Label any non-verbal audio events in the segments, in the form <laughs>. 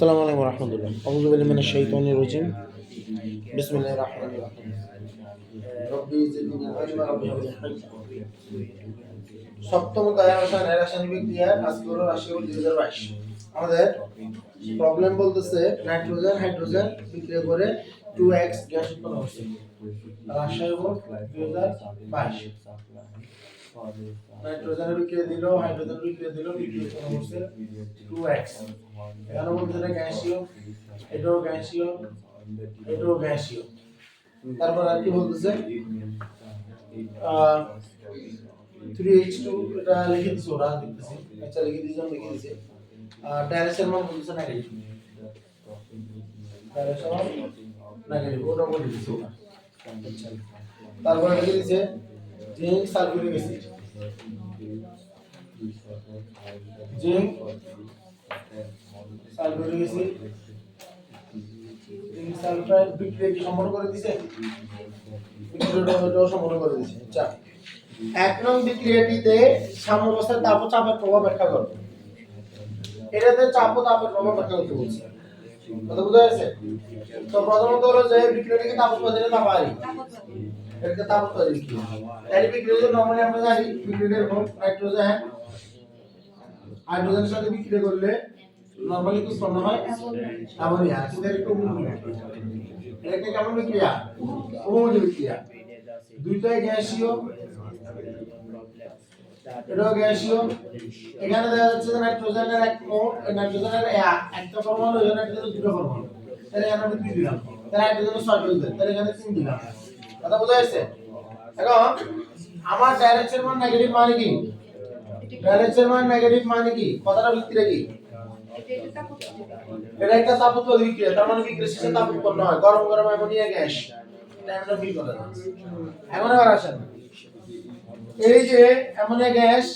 আসসালামু আলাইকুম রহমতুল্লাহ। বিল্লাহি মিনাশ শাইতানির রাজিম। বিসমিল্লাহির রহমানির রহিম। সপ্তম এর আজকে হলো আমাদের প্রবলেম বলতেছে নাইট্রোজেন হাইড্রোজেন বিক্রিয়া করে টু এক্স গ্যাস উৎপন্ন হচ্ছে। রাসায়নিক নাইট্রোজেনের বিক্রিয়া দিল? হাইড্রোজেনের বিক্রিয়া দিল? বিক্রিয়া টু এক্স এখানে বলতে এটা গ্যাসীয়, এটাও গ্যাসীয় এটাও গ্যাসীয়। তারপর আর কি বলতেছে থ্রি এইচ টু এটা লিখে দিছে ওরা, দেখতেছি। আচ্ছা লিখে দিয়েছে লিখে দিয়েছে। ডাইরেকশন মান বলতেছে নেগেটিভ ডাইরেকশন নেগেটিভ ওটা বলে আচ্ছা তারপর লিখে দিয়েছে zinc sulphuric acid zinc sulphuric acid zinc sulphide বিক্রিয়া কি সম্পন্ন করে দিছে। বিক্রিয়াটা সম্পন্ন করে দিছে। আচ্ছা। এক নং বিক্রিয়াটিতে সাম্যাবস্থার তাপ চাপের প্রভাব ব্যাখ্যা করো। এটাতে চাপ ও তাপের প্রভাব ব্যাখ্যা করতে বলছে। কথা বুঝা গেছে? তো প্রথমত হলো যে বিক্রিয়াটিকে তাপ উৎপাদনে তাপারি এটাকে তাপ উৎপাদন কি তাহলে বিক্রিয়া নরমালি আমরা জানি বিক্রিয়া এরকম নাইট্রোজেন। হাইড্রোজেনের সাথে বিক্রিয়া করলে নরমালি কি উৎপন্ন হয় অ্যামোনিয়া কিন্তু এটা একটু অন্য বিক্রিয়া। এটা কেমন বিক্রিয়া? অমোজ বিক্রিয়া। দুইটাই গ্যাসীয়, এটাও গ্যাসীয়। এখানে দেখা যাচ্ছে নাইট্রোজেনের এক নাইট্রোজেনের একটা পরমাণু নাইট্রোজেনের দুটো পরমাণু। তাহলে এখানে আমি দুই দিলাম? তাহলে হাইড্রোজেনের ছয় দিলাম। তাহলে এখানে তিন দিলাম। কথা বোঝা যাচ্ছে? এখন আমার ডাইরেকশন মান নেগেটিভ মানে কি? ডাইরেকশন মান নেগেটিভ মানে কি? কথাটা বিক্রিয়া কি? এটা একটা তাপ বিক্রিয়া, তার মানে বিক্রিয়া শেষে তাপ উৎপন্ন হয়। গরম গরম অ্যামোনিয়া গ্যাস। এটা আমরা ফিল করে এখন আবার আসেন। এই যে অ্যামোনিয়া গ্যাস,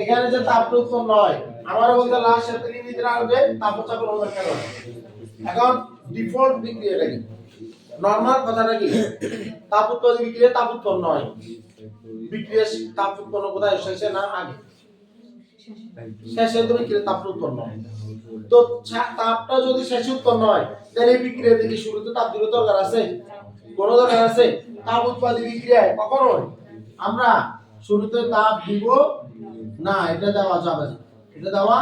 এখানে যে তাপ উৎপন্ন হয় আমার বলতে লাস্ট সাথে লিমিটের আসবে তাপ ও চাপের এখন ডিফল্ট বিক্রিয়াটা কি? নরমাল কথাটা কি? তাপ উৎপাদন বিক্রিয়া তাপ উৎপন্ন হয় বিক্রিয়া তাপ উৎপন্ন কোথায়? শেষে না আগে? শেষে তো বিক্রিয়া তাপ উৎপন্ন তো তাপটা যদি শেষে উৎপন্ন হয়, তাহলে এই বিক্রিয়া থেকে শুরুতে তাপ দিলে দরকার আছে। কোনো দরকার আছে? তাপ উৎপাদন বিক্রিয়ায় কখন আমরা শুরুতে তাপ দিব না, এটা দেওয়া যাবে না। এটা দেওয়া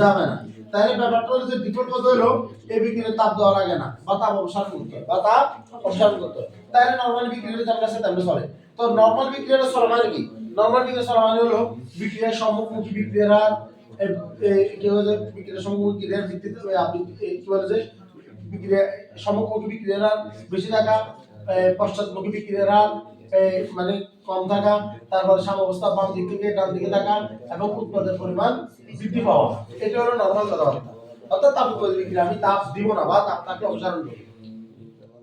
যাবে না। তাহলে ব্যাপারটা যে ডিফল্ট কত হলো, এই বিক্রিয়ায় তাপ দেওয়া লাগে না। বা তাপ অপসারণ করতে বা তাপ অপসারণ করতে তাহলে নরমাল বিক্রিয়াটা যেমন আছে তেমন চলে। তো নরমাল বিক্রিয়াটা চলা মানে কি? নরমাল বিক্রিয়া চলা মানে হলো বিক্রিয়ার সম্মুখমুখী বিক্রিয়ার কি যে বিক্রিয়ার সম্মুখমুখী বিক্রিয়ার ভিত্তিতে আপনি কি বলে যে বিক্রিয়া, সম্মুখমুখী বিক্রিয়ার বেশি থাকা পশ্চাৎমুখী বিক্রিয়ার মানে কম থাকা, তারপরে সাম্যাবস্থা বাম দিক থেকে ডান দিকে থাকা এবং উৎপাদনের পরিমাণ বৃদ্ধি পাওয়া। এটা হলো নরমাল কথাবার্তা। অর্থাৎ তাপ উৎপাদন আমি তাপ দিব না বা তাপটাকে অপসারণ করব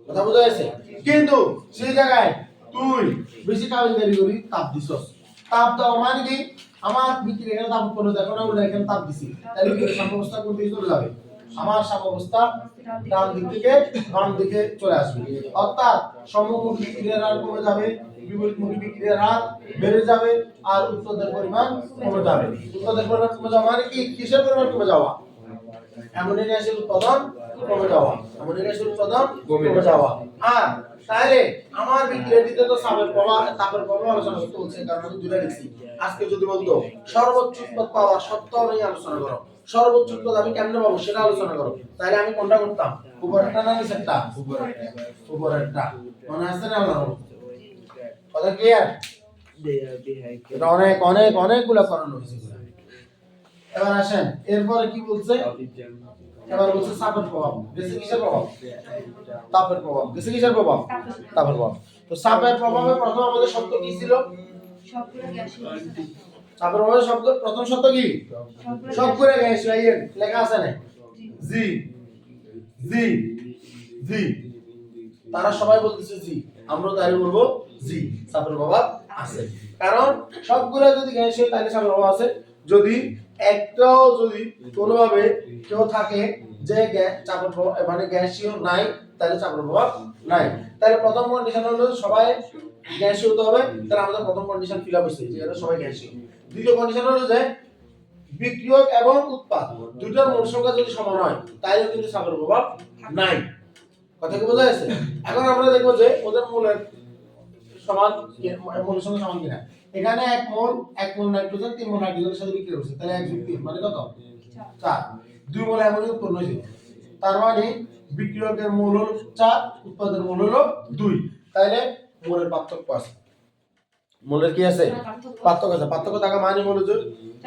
কথা বোঝা যাচ্ছে কিন্তু সেই জায়গায় তুই বেশি কাবিলদারি করি তাপ দিছস তাপ দাও মানে কি? আমার বিক্রি এখানে তাপ উৎপন্ন দেখো না এখানে তাপ দিছি। তাহলে সাম্যাবস্থা কোন চলে যাবে? আমার সাম্যাবস্থা ডান দিক থেকে বাম দিকে চলে আসবে। অর্থাৎ সম্মুখমুখী বিক্রিয়ার হার কমে যাবে বিপরীতমুখী বিক্রিয়ার হার বেড়ে যাবে আর উৎপাদনের পরিমাণ কমে যাবে। উৎপাদনের পরিমাণ কমে যাওয়া মানে কি? কিসের পরিমাণ কমে যাওয়া? অ্যামোনিয়া গ্যাসের উৎপাদন কমে যাওয়া। অ্যামোনিয়া গ্যাসের উৎপাদন কমে যাওয়া। আর তাহলে আমার বিক্রিয়াটিতে তো তাপের প্রবাহ তাপের প্রবাহ আলোচনা করতে হচ্ছে কারণ আমি দুটা লিখছি। আজকে যদি বলতো সর্বোচ্চ উৎপাদ পাওয়ার সত্ত্বেও নিয়ে আলোচনা করো সর্বোচ্চ আমি কেমনে পাবো সেটা আলোচনা করো। তাহলে আমি কোনটা করতাম? উপরেরটা না নিচেরটা উপরেরটা মনে আছে না আমার? কথা ক্লিয়ার এটা অনেক অনেক, অনেকগুলো করানো হয়েছে এবার আসেন, এরপরে কি বলছে? এবার বলছে চাপের প্রভাব। গেছে কিসের প্রভাব? তাপের প্রভাব। গেছে কিসের প্রভাব? তাপের প্রভাব। তো চাপের প্রভাবে প্রথম আমাদের শব্দ কি ছিল? চাপের প্রভাবে শব্দ, প্রথম শব্দ কি? সব করে গেছে লেখা আছে না জি। জি। জি। তারা সবাই বলতেছে জি। আমরা তাই বলব জি। চাপের প্রভাব আছে। কারণ সবগুলো যদি গ্যাস তাহলে চাপের প্রভাব আছে। যদি একটাও যদি কোনোভাবে কেউ থাকে যে চাপের প্রভাব মানে গ্যাসীয় নাই, তাহলে চাপের প্রভাব নাই। তাহলে প্রথম কন্ডিশন হলো সবাই গ্যাসীয় হতে হবে। তাহলে আমাদের প্রথম কন্ডিশন ফিল আপ হয়েছে, যে সবাই গ্যাসীয়। দ্বিতীয় কন্ডিশন হলো যে বিক্রিয়ক এবং উৎপাদ দুটোর মোট সংখ্যা যদি সমান হয় তাইলে কিন্তু চাপের প্রভাব নাই। কথা কি বোঝা যাচ্ছে এখন আমরা দেখব যে ওদের মূলের সমান মূলের সঙ্গে সমান কিনা। এখানে এক মোল এক মোল নাইট্রোজেন, তিন মোল হাইড্রোজেনের সাথে বিক্রিয়া করছে তাহলে এক যোগ তিন মানে কত? চার। দুই মোল অ্যামোনিয়া উৎপন্ন হয়েছে তার মানে বিক্রিয়কের মূল হলো চার, উৎপাদের মূল হলো দুই। তাইলে মোলের পার্থক্য আছে। মোলের কি আছে? পার্থক্য। আছে। পার্থক্য থাকা মানে হলো যে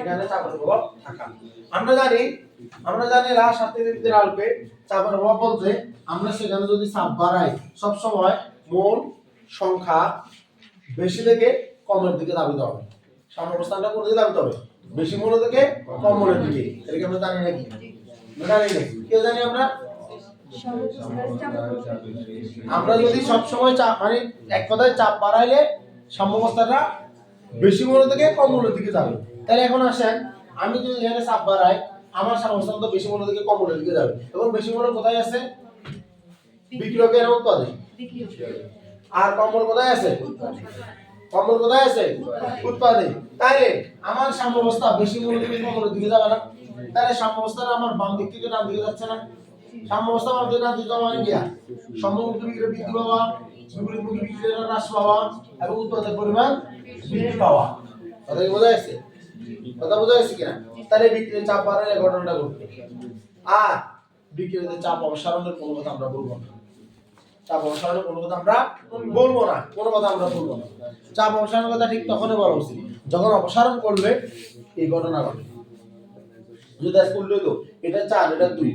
এখানে চাপের প্রভাব থাকা। আমরা জানি আমরা জানি রাস সাথে আলপে চাপের প্রভাব বলতে আমরা সেখানে যদি চাপ বাড়াই সব সময় মোল সংখ্যা বেশি থেকে কমের দিকে দাবিতে হবে। সামনে অবস্থানটা কোন দিকে দাবিতে হবে? বেশি মূল্য থেকে কম মূল্যের দিকে। এটাকে আমরা জানি নাকি? জানি নাকি? কে জানি আমরা? আমরা যদি সব সময় চাপ মানে এক কথায় চাপ বাড়াইলে সাম্যাবস্থাটা বেশি মূল্য থেকে কম মূল্যের দিকে যাবে। তাহলে এখন আসেন, আমি যদি এখানে চাপ বাড়াই, আমার সাম্যাবস্থা তো বেশি মূল্য থেকে কম মূল্যের দিকে যাবে। এবং বেশি মূল্য কোথায় আছে? বিক্রয়কের উৎপাদে। আর কম্বল কোথায় আছে? কম্বল কোথায় আছে? উৎপাদে। তাইলে আমার সাম্যাবস্থা বেশি মূল্য থেকে কম মূল্যের দিকে যাবে না। তাহলে সাম্যাবস্থাটা আমার বাম দিক থেকে ডান দিকে যাচ্ছে না। সাম্যাবস্থা বাম দিকে, ডান দিকে যাওয়া মানে কি সম্মুখী বিক্রিয়া বৃদ্ধি পাওয়া বিপরীতমুখী বিক্রিয়া হ্রাস পাওয়া এবং উৎপাদের পরিমাণ বৃদ্ধি পাওয়া। কথা কি বোঝা যাচ্ছে? কথা বোঝা যাচ্ছে কিনা? তাহলে বিক্রিয়ার চাপ বাড়ালে ঘটনাটা ঘটবে। আর বিক্রিয়াতে চাপ অপসারণের কোনো কথা আমরা বলব না। চাপ অপসারণের কোনো কথা আমরা বলব না। কোনো কথা আমরা বলব না। চাপ অপসারণের কথা ঠিক তখনই বলা উচিত, যখন অপসারণ করবে এই ঘটনা ঘটে। যদি আজকে উল্টো হতো এটা চার, এটা দুই।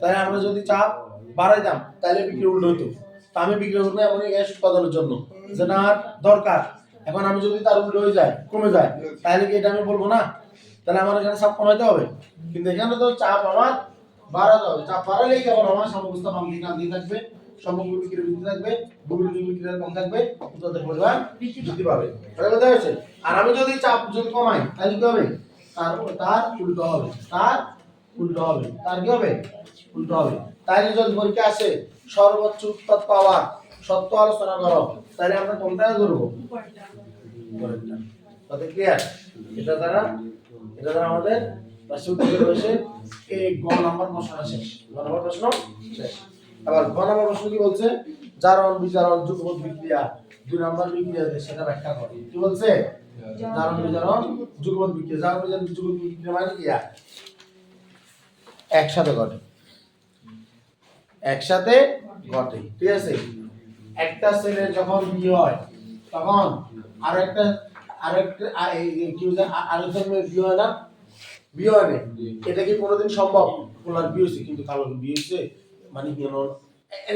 তাই আমরা যদি চাপ বাড়াইতাম, তাহলে বিক্রি উল্টো হতো আমি বিক্রি করব এমন গ্যাস উৎপাদনের জন্য। যে না দরকার। এখন আমি যদি তার উল্টো হয়ে যায় কমে যায়, তাহলে কি এটা আমি বলব না? তাহলে আমার এখানে চাপ কমাইতে হবে। কিন্তু এখানে তো চাপ আমার বাড়াতে হবে। চাপ বাড়ালেই কেবল আমার সমস্ত বাম দিকে ডান থাকবে, সম্পূর্ণ বিক্রি বৃদ্ধি থাকবে বহুল বিক্রি কম থাকবে, উৎপাদনের পরিমাণ বৃদ্ধি পাবে। তাহলে কথা হচ্ছে আর আমি যদি চাপ যদি কমাই, তাহলে কি হবে? তার তার উল্টো হবে। তার উল্টো হবে। তার কি হবে? উল্টো হবে। তাইলে যদি পরীক্ষা আসে, সর্বোচ্চ উৎপাদ পাওয়ার সত্য আলোচনা করো। তাহলে আমরা কোনটা করব তাতে এটা দ্বারা এটা দ্বারা আমাদের উত্তর রয়েছে। এই নাম্বার আবার প্রশ্ন কি বলছে? বিচারণ নাম্বার সেটা করে। কি বলছে? বিচারণ বিক্রিয়া। বিচারণ বিক্রিয়া মানে একসাথে ঘটে। একসাথে ঘটে, ঠিক আছে? একটা সেলের যখন বিয়ে হয়, তখন আর একটা আর একটা কি আরেকজন বিয়ে হয় না, বিয়ে হয় না এটা কি কোনোদিন সম্ভব? ওনার বিয়ে হয়েছে, কিন্তু কালো বিয়ে হয়েছে? মানে কি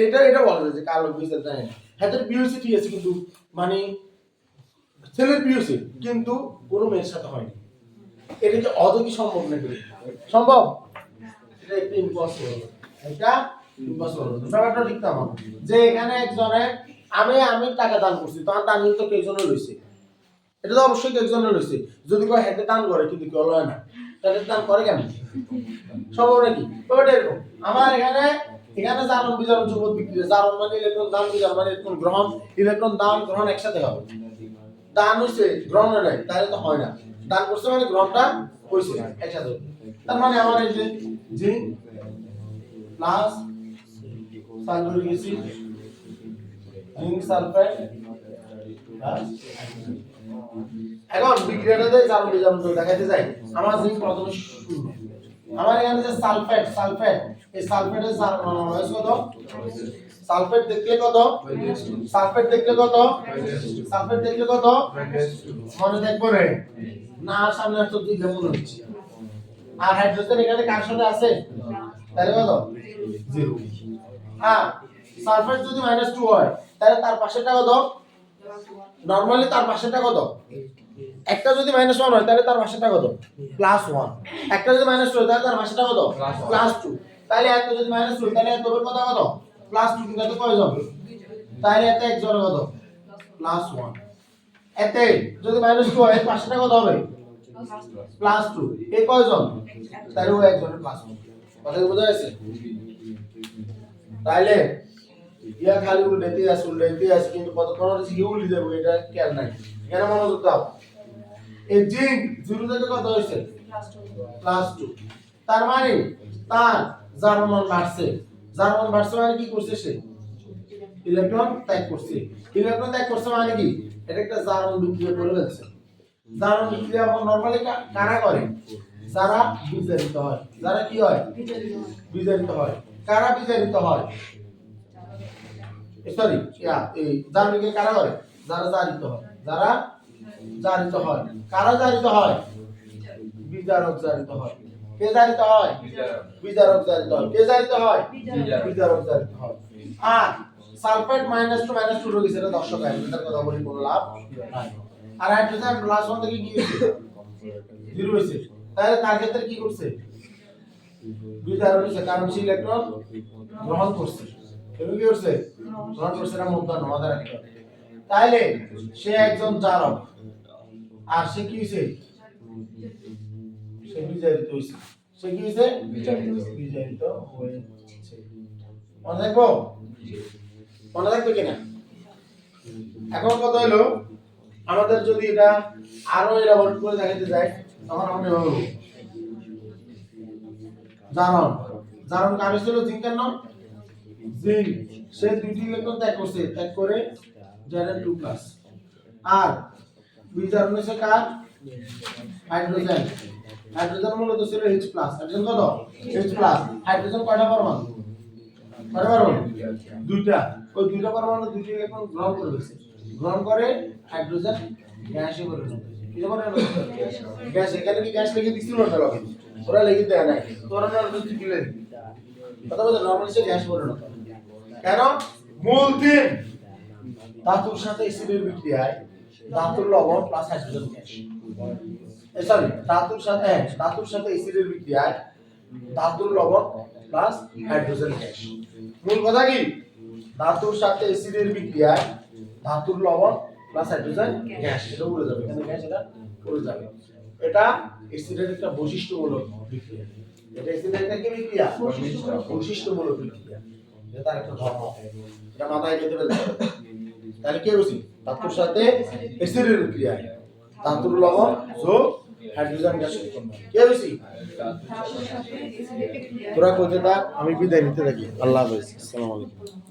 এটা এটা বলা যায় যে কালো বিয়ে হয়েছে জানি হ্যাঁ বিয়ে হয়েছে, ঠিক আছে, কিন্তু মানে ছেলের বিয়ে হয়েছে, কিন্তু কোনো মেয়ের সাথে হয়নি। এটা কি অত কি সম্ভব নাকি? সম্ভব? এটা একটু ইম্পসিবল এটা যে এখানে একজনে, আমি আমি টাকা দান করছি তখন দান তো কেউজনে রয়েছে এটা তো অবশ্যই কেউজনে রয়েছে যদি কেউ হেঁটে দান করে, কিন্তু কেউ লয় না। তাহলে দান করে কেন সম্ভব নাকি ব্যাপারটা এরকম আমার এখানে এখানে জারণ বিজারণ যুবক বিক্রি জারণ মানে ইলেকট্রন দান বিজারণ মানে ইলেকট্রন গ্রহণ, ইলেকট্রন দান গ্রহণ একসাথে হবে। দান হইছে, গ্রহণ নাই, তাহলে তো হয় না। দান করছে মানে গ্রহণটা হইছে, একসাথে। তার মানে আমার এই যে zinc plus sulphuric acid, zinc sulphide plus এখন বিক্রিয়াটাতে জারণ বিজারণ তো দেখাইতে যাই। আমার জিঙ্ক প্রথমে আমার এখানে যে সালফেট সালফেট এই সালফেটের কত? সালফেট দেখলে কত? সালফেট দেখলে কত? সালফেট দেখলে কত? মনে দেখব রে না, সামনে তো দিলে আর হাইড্রোজেন এখানে কার সাথে আছে? তাহলে কত? জিরো। হ্যাঁ সালফেট যদি মাইনাস টু হয় তাহলে তার পাশেটা কত? নর্মালি তার পাশেটা কত? একটা যদি মাইনাস ওয়ান হয় তাহলে তার পাশেটা কত? প্লাস ওয়ান একটা যদি মাইনাস টু হয় তাহলে তার পাশেটা কত? প্লাস টু তাহলে এত যদি মাইনাস টু তাহলে এত কত কত? প্লাস টু কিন্তু এত কয়জন তাহলে এত একজন কত? প্লাস ওয়ান এতে যদি মাইনাস টু হয় পাশেটা কত হবে? প্লাস টু এই কয়জন তাহলে ও একজনের প্লাস ওয়ান কথা বোঝা যাচ্ছে তাইলে ইয়া খালি উল্টাইতে আছে উল্টাইতে আছে কিন্তু কতক্ষণ হচ্ছে কি উল্টে যাব এটা খেয়াল নাই। এখানে মনোযোগ দাও এই জিঙ্ক জিরো থেকে কত হয়েছে প্লাস টু তার মানে তার জারণ মান বাড়ছে মান বাড়ছে মানে কি করছে সে? ইলেকট্রন ত্যাগ করছে ইলেকট্রন ত্যাগ করছে মানে কি? এটা একটা জারণ বিক্রিয়া করে ফেলছে। জারণ বিক্রিয়া নরমালি কারা করে যারা বিজারিত হয়। যারা কি হয়। বিজারিত হয়। কারা বিজারিত হয়? সরি এই কারা করে? যারা জারিত হয়। যারা জারিত হয়। কারা জারিত হয়? বিজারক জারিত হয়। কে জারিত হয়? বিজারক জারিত হয়। কে জারিত হয়? বিজারক জারিত হয়। আর sulphate minus two minus two রয়েছে এটা দর্শক এটার কথা বলি কোনো লাভ নাই। আর হাইড্রোজেন প্লাস ওয়ান থেকে কি হয়েছে? <laughs> জিরো হয়েছে। তাহলে তার ক্ষেত্রে কি করছে? বিজারক হয়েছে কারণ সে ইলেকট্রন গ্রহণ করছে। কেন কি করছে? গ্রহণ করছে রাখতে হবে তাহলে সে একজন জারক আর সে কি হয়েছে সে বিজারিত হয়েছে সে কি হয়েছে বিজারিত হয়েছে। মনে থাকব? মনে কিনা? এখন কথা হলো আমাদের যদি এটা আরও এলাবোরেট করে দেখাতে যায় তখন আমরা। জারণ। জারণ কার ছিল জিঙ্কের নাম? জিঙ্ক। সে দুইটি ইলেকট্রন ত্যাগ করছে। ত্যাগ করে জেনের টু প্লাস। আর বিজারণ হচ্ছে কার? হাইড্রোজেন। হাইড্রোজেন মূলত ছিল H প্লাস হাইড্রোজেন কত? H প্লাস হাইড্রোজেন কয়টা পরমাণু? কয়টা পরমাণু? দুইটা। ওই দুইটা পরমাণু দুইটা ইলেকট্রন গ্রহণ করে ফেলছে। গ্রহণ করে হাইড্রোজেন গ্যাসে পরিণত হয়েছে। কি গ্যাস। এখানে কি গ্যাস লিখে দিছিল না লগে ওরা লিখে দেয় না তোরা না যদি দিলে কথা বলতে নরমালি সে গ্যাস পরিণত হয়। কেন? মূল দিন। ধাতুর সাথে অ্যাসিডের বিক্রিয়ায় ধাতুর লবণ প্লাস হাইড্রোজেন গ্যাস সরি ধাতুর সাথে হ্যাঁ, ধাতুর সাথে অ্যাসিডের বিক্রিয়ায় ধাতুর লবণ প্লাস হাইড্রোজেন গ্যাস মূল কথা কি? ধাতুর সাথে অ্যাসিডের বিক্রিয়ায় ধাতুর লবণ প্লাস হাইড্রোজেন গ্যাস এটা উড়ে যাবে। এখানে গ্যাস এটা উড়ে যাবে। এটা অ্যাসিডের একটা বৈশিষ্ট্যমূলক বিক্রিয়া। এটা অ্যাসিডের একটা কি বিক্রিয়া? বৈশিষ্ট্যমূলক। বিক্রিয়া। এটা তার একটা ধর্ম এটা মাথায় গেঁথে ফেলতে হবে। তাহলে কি হয়েছে ধাতুর সাথে অ্যাসিডের বিক্রিয়া। ধাতুর লবণ যোগ হাইড্রোজেন গ্যাস উৎপন্ন। হয়। কি হয়েছে তোরা কোথায় থাক আমি বিদায় নিতে থাকি। আল্লাহ হাফেজ। আসসালামু আলাইকুম।